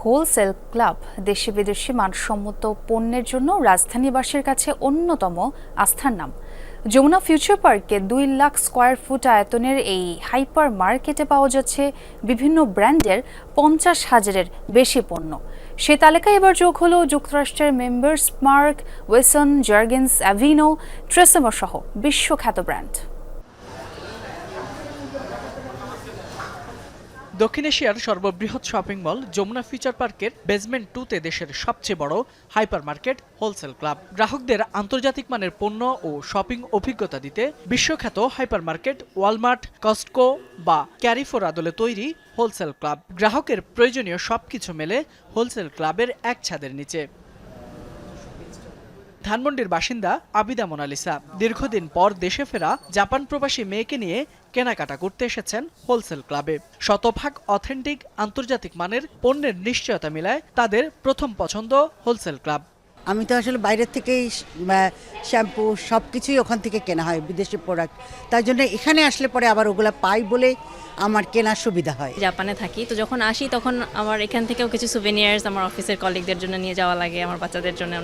Wholesale club দেশি বিদেশি মানসম্মত পণ্যের জন্য রাজধানীবাসীর কাছে অন্যতম আস্থার নাম। যমুনা ফিউচার পার্কে দুই লাখ স্কোয়ার ফুট আয়তনের এই হাইপার মার্কেটে পাওয়া যাচ্ছে বিভিন্ন ব্র্যান্ডের পঞ্চাশ হাজারের বেশি পণ্য। সে তালিকায় এবার যোগ হলো যুক্তরাষ্ট্রের Members Mark Wesson Jergens, Aveeno, TRESemme সহ বিশ্বখ্যাত ব্র্যান্ড। দক্ষিণ এশিয়ার সর্ববৃহৎ শপিং মল যমুনা ফিউচার পার্কের বেসমেন্ট টুতে দেশের সবচেয়ে বড় হাইপার মার্কেট হোলসেল ক্লাব। গ্রাহকদের আন্তর্জাতিক মানের পণ্য ও শপিং অভিজ্ঞতা দিতে বিশ্বখ্যাত হাইপার মার্কেট ওয়ালমার্ট, কস্টকো বা ক্যারিফোর আদলে তৈরি হোলসেল ক্লাব। গ্রাহকের প্রয়োজনীয় সবকিছু মেলে হোলসেল ক্লাবের এক ছাদের নিচে। ধানমন্ডির বাসিন্দা আবিদা মোনালিসা। দীর্ঘদিন পর দেশে ফেরা জাপান প্রবাসী মেয়েকে নিয়ে কেনাকাটা করতে এসেছেন হোলসেল ক্লাবে। শতভাগ অথেন্টিক আন্তর্জাতিক মানের পণ্যের নিশ্চয়তা মিলায় তাদের প্রথম পছন্দ হোলসেল ক্লাব। আমি তো আসলে বাইরের থেকেই শ্যাম্পু সব কিছুই ওখান থেকে কেনা হয়, বিদেশি প্রোডাক্ট তাই জন্য এখানে আসলে পরে আবার ওগুলা পাই বলে আমার কেনার সুবিধা হয়। জাপানে থাকি, তো যখন আসি তখন আমার এখান থেকেও কিছু সুভেনিয়ার্স আমার অফিসের কলিগদের জন্য নিয়ে যাওয়া লাগে, আমার বাচ্চাদের জন্য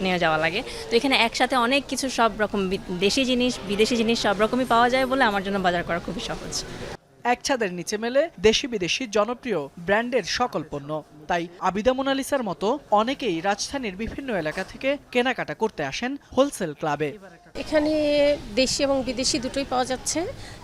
নিয়ে যাওয়া- লাগে। তো এখানে একসাথে অনেক কিছু সব রকম দেশি জিনিস, বিদেশি জিনিস সব রকমই পাওয়া যায় বলে আমার জন্য বাজার করা খুবই সহজ। এক ছাদের নিচে মেলে দেশি বিদেশি জনপ্রিয় ব্র্যান্ডের সকল পণ্য। তাই আবিদা মোনালিসার মতো অনেকেই রাজধানীর বিভিন্ন এলাকা থেকে কেনাকাটা করতে আসেন হোলসেল ক্লাবে। এখানে দেশি এবং বিদেশি দুটোই পাওয়া যাচ্ছে,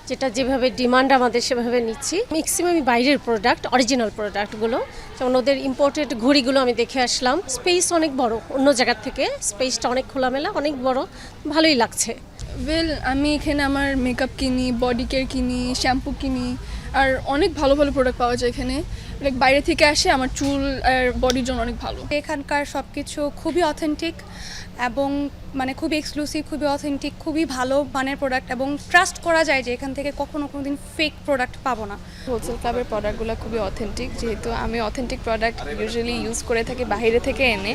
যেটা যেভাবে ডিমান্ড আমাদের সেভাবে নিচ্ছি। ম্যাক্সিমামই বাইরের প্রোডাক্ট অরিজিনাল প্রোডাক্টগুলো যেমন ওদের ইম্পোর্টেড ঘড়িগুলো আমি দেখে আসলাম। স্পেস অনেক বড়, অন্য জায়গার থেকে স্পেসটা অনেক খোলামেলা, অনেক বড়, ভালোই লাগছে। ওয়েল আমি এখানে আমার মেকআপ কিনি বডি কেয়ার কিনি শ্যাম্পু কিনি, আর অনেক ভালো ভালো প্রোডাক্ট পাওয়া যায় এখানে। লাইক বাইরে থেকে আসে আমার চুল আর বডির জন্য অনেক ভালো। এখানকার সব কিছু খুবই অথেন্টিক এবং মানে খুবই এক্সক্লুসিভ খুবই অথেন্টিক খুবই ভালো মানের প্রোডাক্ট এবং ট্রাস্ট করা যায় যে এখান থেকে কখনো কোনো দিন ফেক প্রোডাক্ট পাবো না। হোলসেল ক্লাবের প্রোডাক্টগুলো খুবই অথেন্টিক যেহেতু আমি অথেন্টিক প্রোডাক্ট ইউজুয়ালি ইউজ করে থাকি বাইরে থেকে এনে,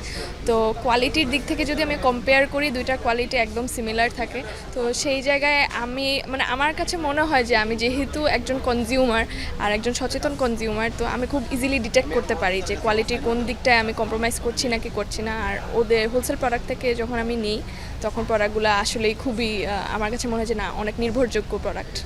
তো কোয়ালিটির দিক থেকে যদি আমি কম্পেয়ার করি, দুইটা কোয়ালিটি একদম সিমিলার থাকে। তো সেই জায়গায় আমি মানে আমার কাছে মনে হয় যে আমি যেহেতু একজন কনজিউমার আর একজন সচেতন কনজিউমার তো আমি খুব ইজিলি ডিটেক্ট করতে পারি যে কোয়ালিটির কোন দিকটায় আমি কম্প্রোমাইজ করছি নাকি করছি না। আর ওদের হোলসেল প্রোডাক্ট থেকে যখন আমি নিই তখন প্রোডাক্টগুলো আসলেই খুবই আমার কাছে মনে হয় যে না, অনেক নির্ভরযোগ্য প্রোডাক্ট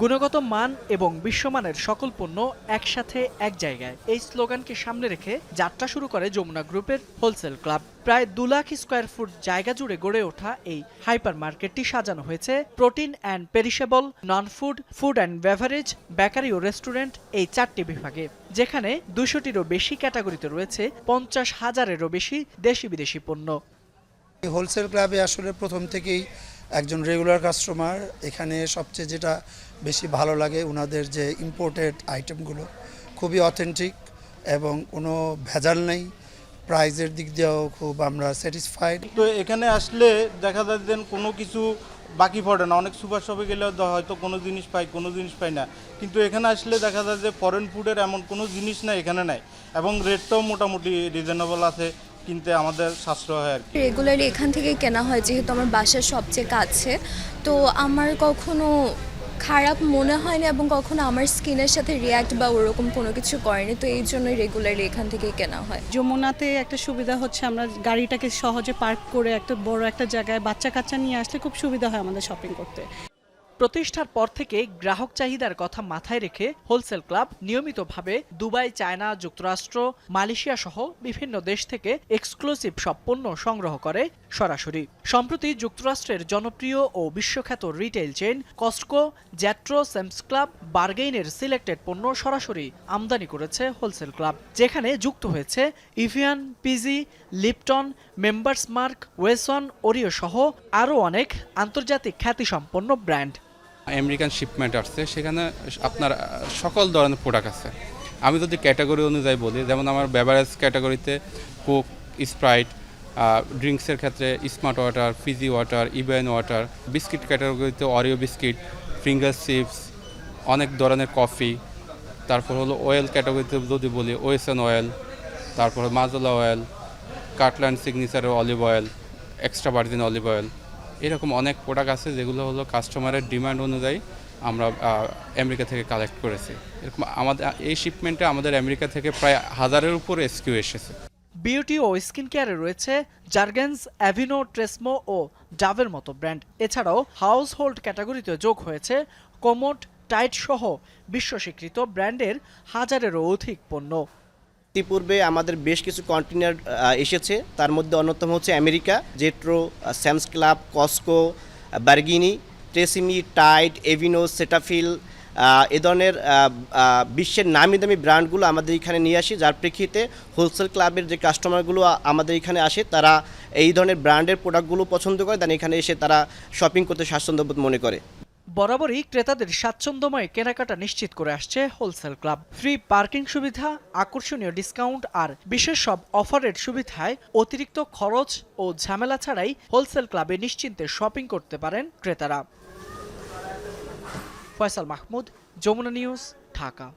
গুণগত মান এবং বিশ্বমানের সকল পণ্য একসাথে এক জায়গায়। এই স্লোগানকে সামনে রেখে যাত্রা শুরু করে যমুনা গ্রুপের হোলসেল ক্লাব। প্রায় দু লাখ স্কোয়ার ফুট জায়গা জুড়ে গড়ে ওঠা এই হাইপার মার্কেটটি সাজানো হয়েছে। Protein and perishable non food food and beverage bakery O restaurant এই চারটি বিভাগে, যেখানে দুশোটিরও বেশি ক্যাটাগরিতে রয়েছে পঞ্চাশ হাজারেরও বেশি দেশি বিদেশি পণ্য। হোলসেল ক্লাবে আসলে প্রথম থেকেই একজন রেগুলার কাস্টমার এখানে সবচেয়ে যেটা বেশি ভালো লাগে ওনাদের যে ইম্পোর্টেড আইটেমগুলো খুবই অথেন্টিক এবং কোনো ভেজাল নেই। প্রাইজের দিক দিয়েও খুব আমরা স্যাটিসফাইড তো এখানে আসলে দেখা যায় যে কোনো কিছু বাকি পড়ে না। অনেক সুপার শপে গেলে হয়তো কোনো জিনিস পাই, কোনো জিনিস পাই না। কিন্তু এখানে আসলে দেখা যায় যে ফরেন ফুডের এমন কোনো জিনিস না, এখানে নাই। এবং রেটটাও মোটামুটি রিজনেবল আছে। কিনতে আমাদের সাশ্রয় হয় আর কি। রেগুলারলি এখান থেকেই কেনা হয় যেহেতু আমার বাসার সবচেয়ে কাছে। তো আমার কখনো খারাপ মনে হয়নি এবং কখনো আমার স্কিনের সাথে রিয়্যাক্ট বা ওরকম কোনো কিছু করেনি তো এই জন্যই রেগুলারলি এখান থেকেই কেনা হয়। যমুনাতে একটা সুবিধা হচ্ছে আমরা গাড়িটাকে সহজে পার্ক করে একটা বড় একটা জায়গায় বাচ্চা কাচ্চা নিয়ে আসলে খুব সুবিধা হয় আমাদের শপিং করতে। প্রতিষ্ঠার পর থেকে গ্রাহক চাহিদার কথা মাথায় রেখে হোলসেল ক্লাব নিয়মিতভাবে দুবাই, চায়না, যুক্তরাষ্ট্র মালয়েশিয়া সহ বিভিন্ন দেশ থেকে এক্সক্লুসিভ সব পণ্য সংগ্রহ করে সরাসরি। সম্প্রতি যুক্তরাষ্ট্রের জনপ্রিয় ও বিশ্বখ্যাত retail chain Costco, জ্যাট্রো Sam's club, বার্গেইনের সিলেক্টেড পণ্য সরাসরি আমদানি করেছে হোলসেল ক্লাব, যেখানে যুক্ত হয়েছে Evian, PG, Lipton, members mark, Wesson, Oreo সহ আরও অনেক আন্তর্জাতিক খ্যাতিসম্পন্ন ব্র্যান্ড। আমেরিকান শিপমেন্ট আসছে, সেখানে আপনার সকল ধরনের প্রোডাক্ট আছে। আমি যদি ক্যাটাগরি অনুযায়ী বলি, যেমন আমার বেভারেজ ক্যাটাগরিতে কোক স্প্রাইট ড্রিঙ্কসের ক্ষেত্রে স্মার্ট ওয়াটার ফিজি ওয়াটার ইবেন ওয়াটার বিস্কিট ক্যাটাগরিতে অরিও বিস্কিট ফিঙ্গার চিপস অনেক ধরনের কফি তারপর হলো অয়েল ক্যাটাগরিতে যদি বলি ওয়েসন অয়েল তারপর মাজলা অয়েল কাটল্যান্ড সিগনেচারের olive oil extra virgin olive oil এরকম অনেক প্রোডাক্ট আছে যেগুলো হলো কাস্টমারের ডিমান্ড অনুযায়ী আমরা আমেরিকা থেকে কালেক্ট করেছি। এরকম আমাদের, এই শিপমেন্টে আমাদের আমেরিকা থেকে প্রায় হাজারের উপর এসকিউ এসেছে। বিউটি ও স্কিন কেয়ারে রয়েছে জার্গেন্স, অ্যাভিনো, ট্রেসমো ও ডাভের মতো ব্র্যান্ড। এছাড়াও হাউস হোল্ড ক্যাটাগরিতে যোগ হয়েছে কোমোট, টাইট সহ বিশ্ব স্বীকৃত ব্র্যান্ডের হাজারেরও অধিক পণ্য। ইতিপূর্বে আমাদের বেশ কিছু কন্টেনার এসেছে। তার মধ্যে অন্যতম হচ্ছে America, JETRO Sam's club, Costco বার্গিনি, ট্রেসিমি টাইড এভিনো, সেটাফিল এ ধরনের বিশ্বের নামি দামি ব্র্যান্ডগুলো আমাদের এখানে নিয়ে আসি, যার প্রেক্ষিতে হোলসেল ক্লাবের যে কাস্টমারগুলো আমাদের এখানে আসে, তারা এই ধরনের ব্র্যান্ডের প্রোডাক্টগুলো পছন্দ করে, দেন এখানে এসে তারা শপিং করতে স্বাচ্ছন্দ্যবোধ মনে করে। বরাবরই ক্রেতাদের স্বাচ্ছন্দ্যময় কেনাকাটা নিশ্চিত করে আসছে হোলসেল ক্লাব। ফ্রি পার্কিং সুবিধা, আকর্ষণীয় ডিসকাউন্ট আর বিশেষ সব অফারের সুবিধায় অতিরিক্ত খরচ ও ঝামেলা ছাড়াই হোলসেল ক্লাবে নিশ্চিন্তে শপিং করতে পারেন ক্রেতারা। ফয়সাল মাহমুদ যমুনা নিউজ ঢাকা